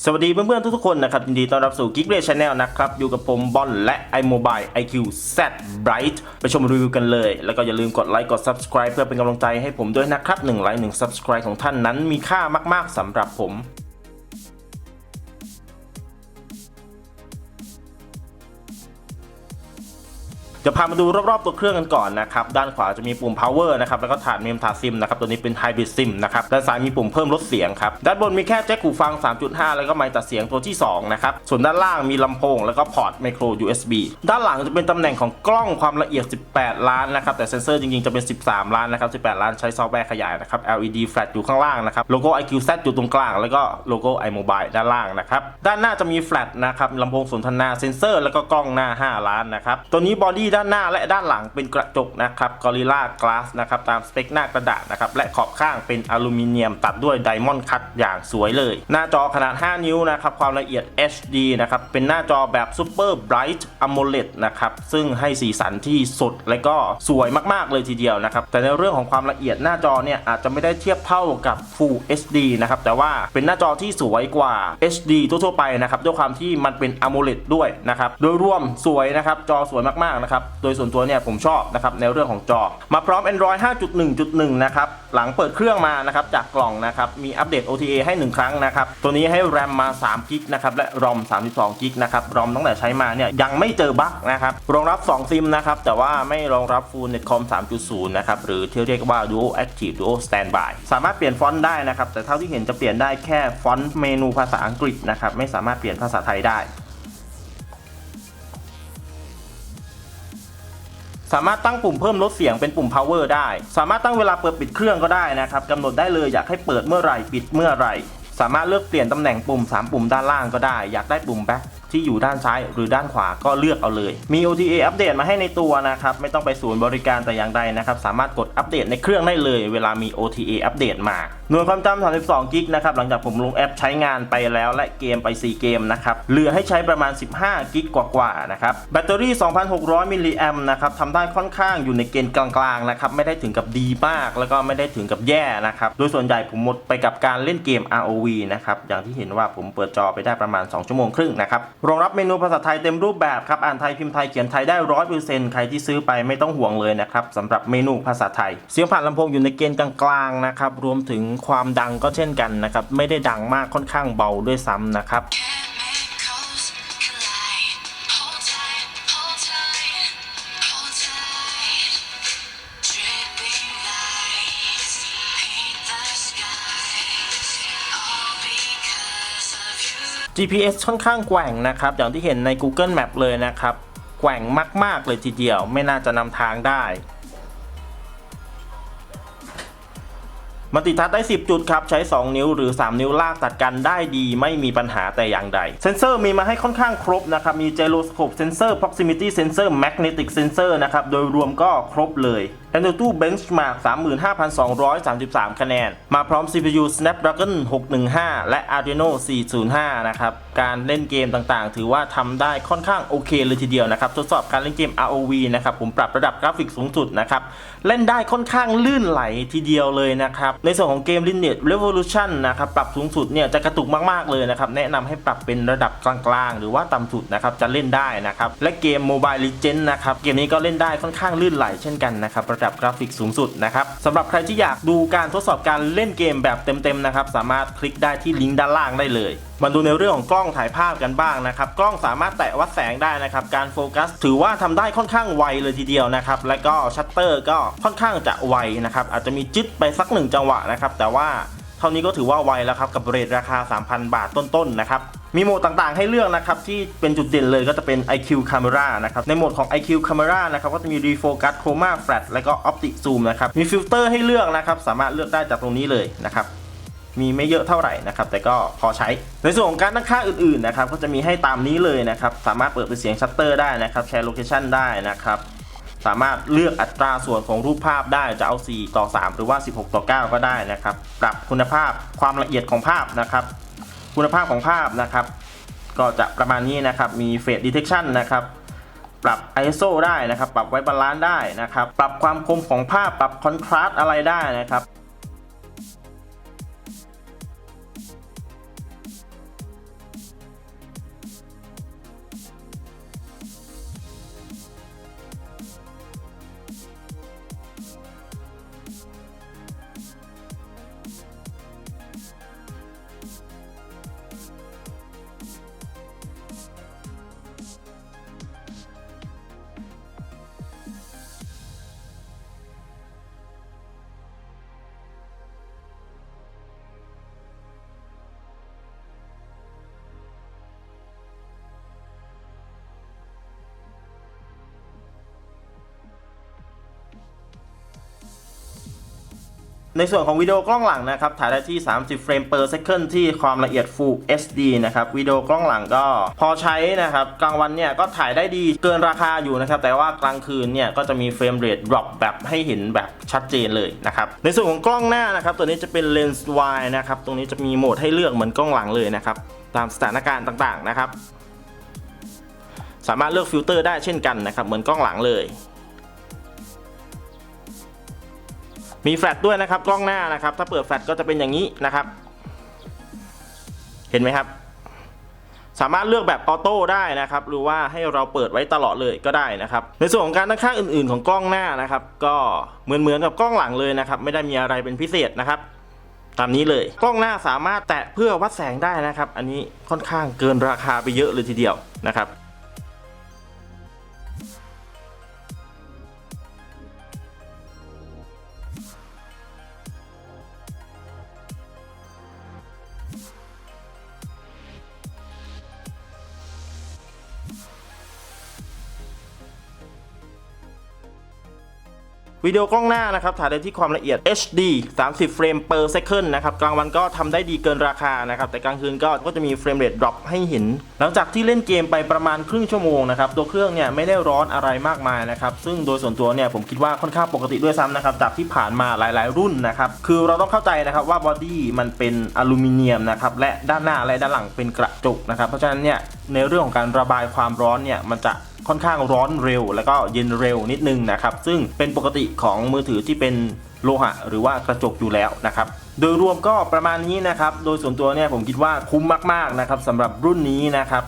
สวัสดีเพื่อนๆทุกๆคนนะครับยินดีต้อนรับสู่ Geek Ray Channel นะครับ อยู่กับผมบอลและ iMobile IQ Z Bright ไปชมรีวิวกันเลย แล้วก็อย่าลืมกดไลค์กด Subscribe เพื่อเป็นกำลังใจให้ผมด้วยนะครับ1ไลค์1 Subscribe ของท่านนั้นมีค่ามากๆสำหรับผม จะพามาดูรอบๆตัวเครื่องกันก่อนนะครับ ด้านขวาจะมีปุ่ม power นะครับ แล้วก็ถาดเมมถาดซิมนะครับ ตัวนี้เป็น hybrid sim นะครับ ด้านซ้ายมีปุ่มเพิ่มลดเสียงครับ ด้านบนมีแค่แจ็คหูฟัง 3.5 แล้วก็ไมค์ตัดเสียงตัวที่ 2 นะครับ ส่วนด้านล่างมีลำโพง แล้วก็พอร์ต micro USB ด้านหลังจะเป็นตำแหน่งของกล้องความละเอียด 18 ล้านนะครับ แต่เซนเซอร์จริงๆจะเป็น 13 ล้านนะครับ 18 ล้านใช้ซอฟต์แวร์ขยายนะครับ LED flash อยู่ข้างล่างนะครับ โลโก้ IQZ อยู่ตรงกลาง แล้วก็โลโก้ iMobile ด้านล่างนะครับ ด้านหน้าจะมีแฟลชนะครับลำโพงสนทนาเซนเซอร์ แล้วก็กล้องหน้า 5 ล้านนะครับ ตัวนี้บอดี้ด้านหน้าและด้านหลังเป็นกระจกนะครับ Gorilla Glass นะครับตามสเปคหน้ากระดาษนะครับและขอบข้างเป็นอลูมิเนียมตัดด้วยไดมอนด์คัตอย่างสวยเลย หน้าจอขนาด 5 นิ้วนะครับความละเอียด HD นะครับเป็นหน้าจอแบบ Super Bright AMOLED นะครับซึ่งให้สีสันที่สดและก็สวยมากๆเลยทีเดียวนะครับแต่ในเรื่องของความละเอียดหน้าจอเนี่ยอาจจะไม่ได้เทียบเท่ากับ Full HD นะครับแต่ว่าเป็นหน้าจอที่สวยกว่า HD ทั่วๆไปนะครับด้วยความที่มันเป็น AMOLED ด้วยนะครับโดยรวมสวยนะครับจอสวยมากๆนะครับโดยส่วนตัวเนี่ยผมชอบนะครับในเรื่องของจอ มาพร้อม Android 5.1.1 นะครับ หลังเปิดเครื่องมานะครับจากกล่องนะครับ มีอัปเดต OTA ให้ 1 ครั้งนะครับ ตัวนี้ให้ RAM มา3กิกนะครับ และ ROM 32กิกนะครับ ROM ตั้งแต่ใช้มาเนี่ยยังไม่เจอบั๊กนะครับ รองรับ 2 ซิมนะครับ แต่ว่าไม่รองรับ Full Netcom 3.0 นะครับ หรือที่เรียกว่า Duo Active Duo Standby สามารถเปลี่ยนฟอนต์ได้นะครับ แต่เท่าที่เห็นจะเปลี่ยนได้แค่ฟอนต์เมนูภาษาอังกฤษนะครับ ไม่สามารถเปลี่ยนภาษาไทยได้ สามารถตั้งปุ่มเพิ่มลดเสียงเป็นปุ่ม power ได้ สามารถตั้งเวลาเปิดปิดเครื่องก็ได้นะครับกำหนดได้เลยอยากให้เปิดเมื่อไหร่ปิดเมื่อไหร่ สามารถเลือกเปลี่ยนตำแหน่งปุ่ม 3 ปุ่มด้านล่างก็ได้ อยากได้ปุ่ม back ที่อยู่ด้านซ้ายหรือด้านขวาก็เลือกเอาเลย มี OTA อัปเดตมาให้ในตัวนะครับไม่ต้องไปศูนย์บริการแต่อย่างใดนะครับสามารถกดอัปเดตในเครื่องได้เลย เวลามี OTA อัปเดตมา หน่วยความจำ32กิกนะครับหลังจากผมลงแอปใช้งานไปแล้วและเกมไป 4 เกมนะครับเหลือให้ใช้ประมาณ 15กิกกว่าๆนะครับแบตเตอรี่ 2,600มิลลิแอมนะครับทำได้ค่อนข้างอยู่ในเกณฑ์กลางๆนะครับไม่ได้ถึงกับดีมากแล้วก็ไม่ได้ถึงกับแย่นะครับโดยส่วนใหญ่ผมหมดไปกับการเล่นเกม ROV นะครับอย่างที่เห็นว่าผมเปิดจอไปได้ประมาณ 2 ชั่วโมงครึ่งนะครับรองรับเมนูภาษาไทยเต็มรูปแบบครับ อ่านไทยพิมพ์ไทยเขียนไทยได้ร้อยเปอร์เซ็นต์ใครที่ซื้อไปไม่ต้องห่วงเลยนะครับสำหรับเมนูภาษาไทย เสียงผ่านลำโพงอยู่ในเกณฑ์กลางๆนะครับ รวมถึงความดังก็เช่นกันนะครับ ไม่ได้ดังมากค่อนข้างเบาด้วยซ้ำนะครับ GPS ค่อนข้างแกว่งนะครับ อย่างที่เห็นใน Google Map เลยนะครับ แกว่งมาก ๆ เลยทีเดียว ไม่น่าจะนำทางได้มัลติทัชได้ 10 จุดครับ ใช้ 2 นิ้วหรือ 3 นิ้วลากตัดกันได้ดี ไม่มีปัญหาแต่อย่างใด เซนเซอร์มีมาให้ค่อนข้างครบนะครับ มี gyroscope sensor proximity sensor magnetic sensor นะครับ โดยรวมก็ครบเลย Antutu Benchmark 35,233 คะแนน มาพร้อม CPU Snapdragon 615 และ Adreno 405 นะครับ การเล่นเกมต่างๆ ถือว่าทำได้ค่อนข้างโอเคเลยทีเดียวนะครับ ทดสอบการเล่นเกม ROV นะครับ ผมปรับระดับกราฟิกสูงสุดนะครับ เล่นได้ค่อนข้างลื่นไหลทีเดียวเลยนะครับ ในส่วนของเกม Lineage Revolution นะครับ ปรับสูงสุดเนี่ยจะกระตุกมากๆเลยนะครับ แนะนำให้ปรับเป็นระดับกลางๆ หรือว่าต่ำสุดนะครับ จะเล่นได้นะครับ และเกม Mobile Legends นะครับ เกมนี้ก็เล่นได้ค่อนข้างลื่นไหลเช่นกันนะครับดับกราฟิกสูงสุดนะครับสำหรับใครที่อยากดูการทดสอบการเล่นเกมแบบเต็มๆนะครับสามารถคลิกได้ที่ลิงก์ด้านล่างได้เลยมาดูในเรื่องของกล้องถ่ายภาพกันบ้างนะครับ กล้องสามารถแตะวัดแสงได้นะครับ การโฟกัสถือว่าทำได้ค่อนข้างไวเลยทีเดียวนะครับ และก็ชัตเตอร์ก็ค่อนข้างจะไวนะครับ อาจจะมีจึ๊ดไปสักหนึ่งจังหวะนะครับ แต่ว่าเท่านี้ก็ถือว่าไวแล้วครับกับเรทราคา 3,000 บาทต้นๆนะครับ มีโหมดต่างๆ ให้เลือกนะครับที่เป็นจุดเด่นเลยก็จะเป็น IQ Camera นะครับในโหมดของ IQ Camera นะครับก็จะมี Refocus Chroma Flash และก็ Optic Zoom นะครับมีฟิลเตอร์ให้เลือกนะครับสามารถเลือกได้จากตรงนี้เลยนะครับมีไม่เยอะเท่าไหร่นะครับแต่ก็พอใช้ ในส่วนของการตั้งค่าอื่นๆนะครับก็จะมีให้ตามนี้เลยนะครับสามารถเปิดเป็นเสียงชัตเตอร์ได้นะครับแชร์โลเคชันได้นะครับสามารถเลือกอัตราส่วนของรูปภาพได้จะเอา 4 ต่อ 3 หรือว่า 16 ต่อ 9 ก็ได้นะครับ ปรับคุณภาพความละเอียดของภาพนะครับ คุณภาพของภาพนะครับ ก็จะประมาณนี้นะครับ มีเฟส detection นะครับปรับ ISO ได้นะครับ ปรับไว้บาลานซ์ได้นะครับ ปรับความคมของภาพ ปรับคอนทราสต์อะไรได้นะครับ ในส่วนของวิดีโอกล้องหลังนะครับถ่ายได้ที่ 30 เฟรม per second ที่ความละเอียด Full HD นะครับวิดีโอกล้องหลังก็พอใช้นะครับกลางวันเนี่ยก็ถ่ายได้ดีเกินราคาอยู่นะครับแต่ว่ากลางคืนเนี่ยก็จะมีเฟรมเรท drop แบบให้เห็นแบบชัดเจนเลยนะครับในส่วนของกล้องหน้านะครับตัวนี้จะเป็นเลนส์ wide นะครับตรงนี้จะมีโหมดให้เลือกเหมือนกล้องหลังเลยนะครับตามสถานการณ์ต่างๆนะครับสามารถเลือกฟิลเตอร์ได้เช่นกันนะครับเหมือนกล้องหลังเลย มีแฟลชด้วยนะครับกล้องหน้านะครับ ถ้าเปิดแฟลชก็จะเป็นอย่างนี้นะครับ เห็นไหมครับ สามารถเลือกแบบออโต้ได้นะครับ หรือว่าให้เราเปิดไว้ตลอดเลยก็ได้นะครับ ในส่วนของการตั้งค่าอื่น ๆ ของกล้องหน้านะครับ ก็เหมือนเหมือนกับกล้องหลังเลยนะครับ ไม่ได้มีอะไรเป็นพิเศษนะครับตามนี้เลยกล้องหน้าสามารถแตะเพื่อวัดแสงได้นะครับ อันนี้ค่อนข้างเกินราคาไปเยอะเลยทีเดียวนะครับ วิดีโอกล้องหน้านะครับถ่ายได้ที่ความละเอียด HD 30 เฟรม per second นะครับกลางวันก็ทำได้ดีเกินราคานะครับแต่กลางคืนก็ก็จะมีเฟรมเรท drop ให้เห็น หลังจากที่เล่นเกมไปประมาณครึ่งชั่วโมงนะครับตัวเครื่องเนี่ยไม่ได้ร้อนอะไรมากมายนะครับซึ่งโดยส่วนตัวเนี่ยผมคิดว่าค่อนข้างปกติด้วยซ้ำนะครับจากที่ผ่านมาหลาย ๆ รุ่นนะครับคือเราต้องเข้าใจนะครับว่าบอดี้มันเป็นอลูมิเนียมนะครับและด้านหน้าและด้านหลังเป็นกระจกนะครับเพราะฉะนั้นเนี่ยในเรื่องของการระบายความร้อนเนี่ยมันจะ ค่อนข้างร้อนเร็ว แล้วก็เย็นเร็วนิดนึงนะครับ ซึ่งเป็นปกติของมือถือที่เป็นโลหะหรือว่ากระจกอยู่แล้วนะครับ โดยรวมก็ประมาณนี้นะครับ โดยส่วนตัวเนี่ยผมคิดว่าคุ้มมากๆนะครับสำหรับรุ่นนี้นะครับ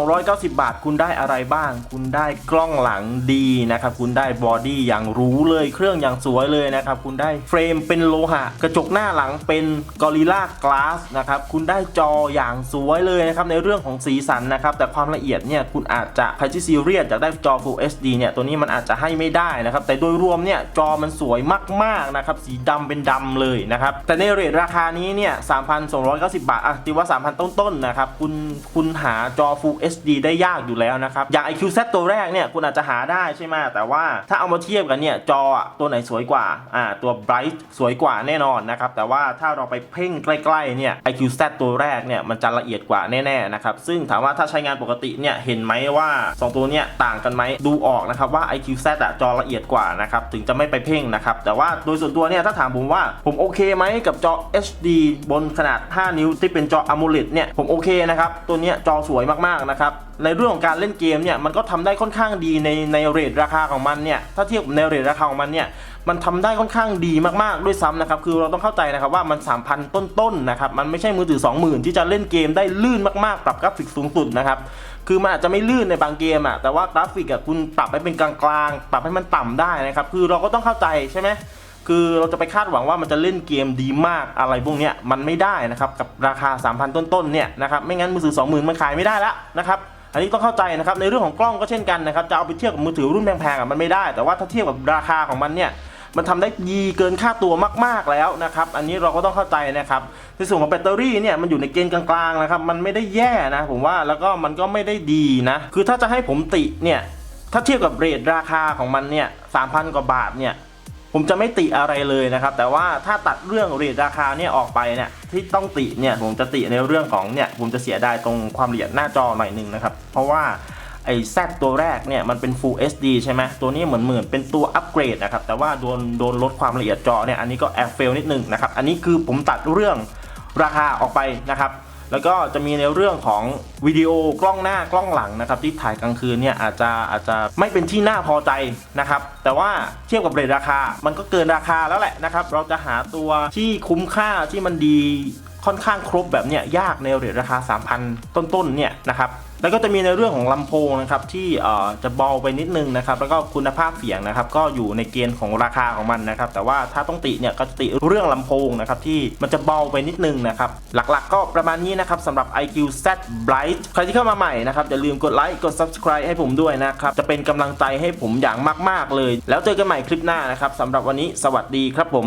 3,290 บาทคุณได้อะไรบ้าง คุณได้กล้องหลังดีนะครับ คุณได้บอดี้อย่างหรู้เลย เครื่องอย่างสวยเลยนะครับ คุณได้เฟรมเป็นโลหะ กระจกหน้าหลังเป็นกอริล่ากลาสนะครับ คุณได้จออย่างสวยเลยนะครับในเรื่องของสีสันนะครับ แต่ความละเอียดเนี่ยคุณอาจจะใครที่ซีเรียสอยากได้จอ Full HD เนี่ยตัวนี้มันอาจจะให้ไม่ได้นะครับ แต่โดยรวมเนี่ยจอมันสวยมากๆนะครับ สีดำเป็นดำเลยนะครับ แต่ในเรทราคานี้เนี่ย 3,290 บาท อะตีว่า 3,000 ต้นๆนะครับ คุณคุณหาจอ Full HD ได้ยากอยู่แล้วนะครับ อย่าง IQZ ตัวแรกเนี่ย คุณอาจจะหาได้ใช่ไหมแต่ว่าถ้าเอามาเทียบกันเนี่ย จอตัวไหนสวยกว่า อ่า ตัว Bright สวยกว่าแน่นอนนะครับ แต่ว่าถ้าเราไปเพ่งใกล้ๆ เนี่ย IQZ ตัวแรกเนี่ย มันจะละเอียดกว่าแน่ๆ นะครับ ซึ่งถามว่าถ้าใช้งานปกติเนี่ย เห็นไหมว่า 2 ตัวเนี่ยต่างกันไหม ดูออกนะครับว่า IQZ อะจอละเอียดกว่านะครับ ถึงจะไม่ไปเพ่งนะครับ แต่ว่าโดยส่วนตัวเนี่ย ถ้าถามผมว่าผมโอเคไหมกับจอ HD บนขนาด 5 นิ้วที่เป็นจอ AMOLED เนี่ยผมโอเคนะครับ ตัวนี้จอสวยมากๆนะครับในเรื่องของการเล่นเกมเนี่ยมันก็ทำได้ค่อนข้างดีในในเรทราคาของมันเนี่ยถ้าเทียบในเรทราคาของมันเนี่ยมันทำได้ค่อนข้างดีมากๆด้วยซ้ำนะครับคือเราต้องเข้าใจนะครับว่ามัน 3,000 ต้นๆนะครับมันไม่ใช่มือถือ 20,000 ที่จะเล่นเกมได้ลื่นมากๆ ปรับกราฟิกสูงสุดนะครับคือมันอาจจะไม่ลื่นในบางเกมอะแต่ว่ากราฟิกอะคุณปรับให้เป็นกลางๆ ปรับให้มันต่ำได้นะครับคือเราก็ต้องเข้าใจใช่ไหม คือเราจะไปคาดหวังว่ามันจะเล่นเกมดีมากอะไรพวกเนี้ยมันไม่ได้นะครับกับราคา 3,000 ต้นๆเนี่ยนะครับไม่งั้นมือถือ 20,000 มันขายไม่ได้ละนะครับอันนี้ต้องเข้าใจนะครับในเรื่องของกล้องก็เช่นกันนะครับจะเอาไปเทียบกับมือถือรุ่นแพงๆอะมันไม่ได้ แต่ว่าถ้าเทียบกับราคาของมันเนี่ยมันทำได้ดีเกินค่าตัวมากๆแล้วนะครับ อันนี้เราก็ต้องเข้าใจนะครับ ในส่วนของแบตเตอรี่เนี่ยมันอยู่ในเกณฑ์กลางๆนะครับ มันไม่ได้แย่นะ ผมว่าแล้วก็มันก็ไม่ได้ดีนะ คือถ้าจะให้ผมติเนี่ย ถ้าเทียบกับเรทราคาของมันเนี่ย3,000กว่าบาทเนี่ย ผมจะไม่ติอะไรเลยนะครับ แต่ว่าถ้าตัดเรื่องเรทราคาเนี่ยออกไปเนี่ยที่ต้องติเนี่ยผมจะติในเรื่องของเนี่ยผมจะเสียดายตรงความละเอียดหน้าจอหน่อยหนึ่งนะครับ เพราะว่าไอ้แซตัวแรกเนี่ยมันเป็น Full HD ใช่ไหมตัวนี้เหมือนเหมือนเป็นตัวอัปเกรดนะครับ แต่ว่าโดนโดนลดความละเอียดจอเนี่ยอันนี้ก็แอบเฟลนิดนึงนะครับ อันนี้คือผมตัดเรื่องราคาออกไปนะครับ แล้วก็จะมีในเรื่องของวิดีโอกล้องหน้ากล้องหลังนะครับที่ถ่ายกลางคืนเนี่ยอาจจะอาจจะไม่เป็นที่น่าพอใจนะครับแต่ว่าเทียบกับเรทราคา มันก็เกินราคาแล้วแหละนะครับเราจะหาตัวที่คุ้มค่าที่มันดีค่อนข้างครบแบบเนี้ยยากในเรทราคา 3,000 ต้นๆเนี่ยนะครับ แล้วก็จะมีในเรื่องของลำโพงนะครับที่จะเบาไปนิดนึงนะครับแล้วก็คุณภาพเสียงนะครับก็อยู่ในเกณฑ์ของราคาของมันนะครับแต่ว่าถ้าต้องติเนี่ยก็จะติเรื่องลำโพงนะครับที่มันจะเบาไปนิดนึงนะครับหลักๆ ก็ประมาณนี้นะครับสำหรับ IQ Z Bright ใครที่เข้ามาใหม่นะครับอย่าลืมกดไลค์กด Subscribe ให้ผมด้วยนะครับจะเป็นกำลังใจให้ผมอย่างมาก ๆเลย แล้วเจอกันใหม่คลิปหน้านะครับสำหรับวันนี้สวัสดีครับผม